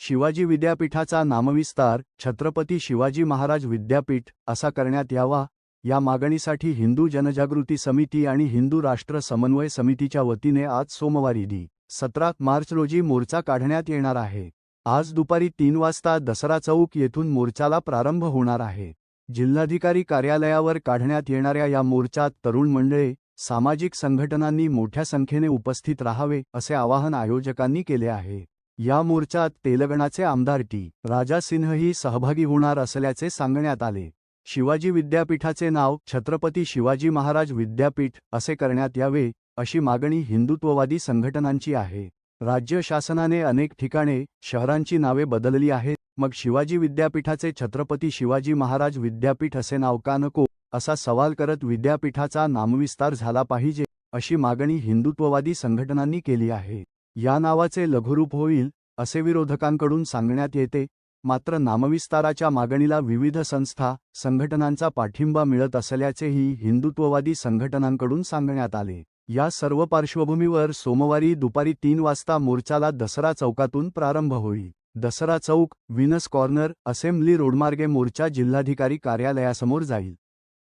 शिवाजी विद्यापीठाचा नामविस्तार छत्रपती शिवाजी महाराज विद्यापीठ असा करण्यात यावा या मागणीसाठी हिंदू जनजागृती समिती आणि हिंदू राष्ट्र समन्वय समितीच्या वतीने आज सोमवारी दि सतरा मार्च रोजी मोर्चा काढण्यात येणार आहे. आज दुपारी तीन वाजता दसरा चौक येथून मोर्चाला प्रारंभ होणार आहे. जिल्हाधिकारी कार्यालयावर काढण्यात येणाऱ्या या मोर्चात तरुण मंडळे सामाजिक संघटनांनी मोठ्या संख्येने उपस्थित राहावे असे आवाहन आयोजकांनी केले आहे. या मोर्चात तेलंगणाचे आमदार टी. राजा सिन्हही सहभागी होणार असल्याचे सांगण्यात आले. शिवाजी विद्यापीठाचे नाव छत्रपती शिवाजी महाराज विद्यापीठ असे करण्यात यावे अशी मागणी हिंदुत्ववादी संघटनांची आहे. राज्य शासनाने अनेक ठिकाणे शहरांची नावे बदलली आहेत. मग शिवाजी विद्यापीठाचे छत्रपती शिवाजी महाराज विद्यापीठ असे नाव का नको असा सवाल करत विद्यापीठाचा नामविस्तार झाला पाहिजे अशी मागणी हिंदुत्ववादी संघटनांनी केली आहे. या नावाचे लघुरूप होईल असे विरोधकांकडून सांगण्यात येते. मात्र नामविस्ताराच्या मागणीला विविध संस्था संघटनांचा पाठिंबा मिळत असल्याचेही हिंदुत्ववादी संघटनांकडून सांगण्यात आले. या सर्व पार्श्वभूमीवर सोमवारी दुपारी तीन वाजता मोर्चाला दसरा चौकातून प्रारंभ होईल. Dasara Chowk Venus corner assembly रोडमार्गे मोर्चा जिल्हाधिकारी कार्यालयासमोर जाईल.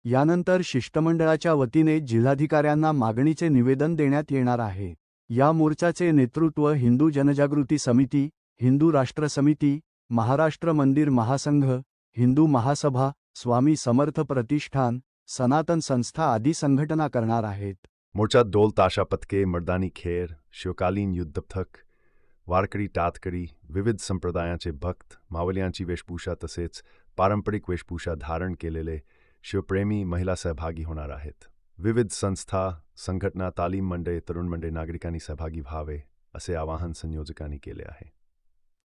यानंतर शिष्टमंडळाच्या वतीने जिल्हाधिकाऱ्यांना मागणीचे निवेदन देण्यात येणार आहे. या मोर्चाचे नेतृत्व हिंदू जनजागृती समिती हिंदू राष्ट्र समिती महाराष्ट्र मंदिर महासंघ हिंदू महासभा स्वामी समर्थ प्रतिष्ठान सनातन संस्था आदी संघटना करणार आहेत. मोर्चात डोल ताशा पथके मर्दानी खेर शिवकालीन युद्धपथक वारकरी टातकरी विविध संप्रदायाचे भक्त मावल्यांची वेशभूषा तसेच पारंपरिक वेशभूषा धारण केलेले शिवप्रेमी महिला सहभागी होणार आहेत. विविध संस्था संघटना तालीम मंडळे तरुण मंडळे नागरिकांनी सहभागी व्हावे असे आवाहन संयोजकांनी केले आहे.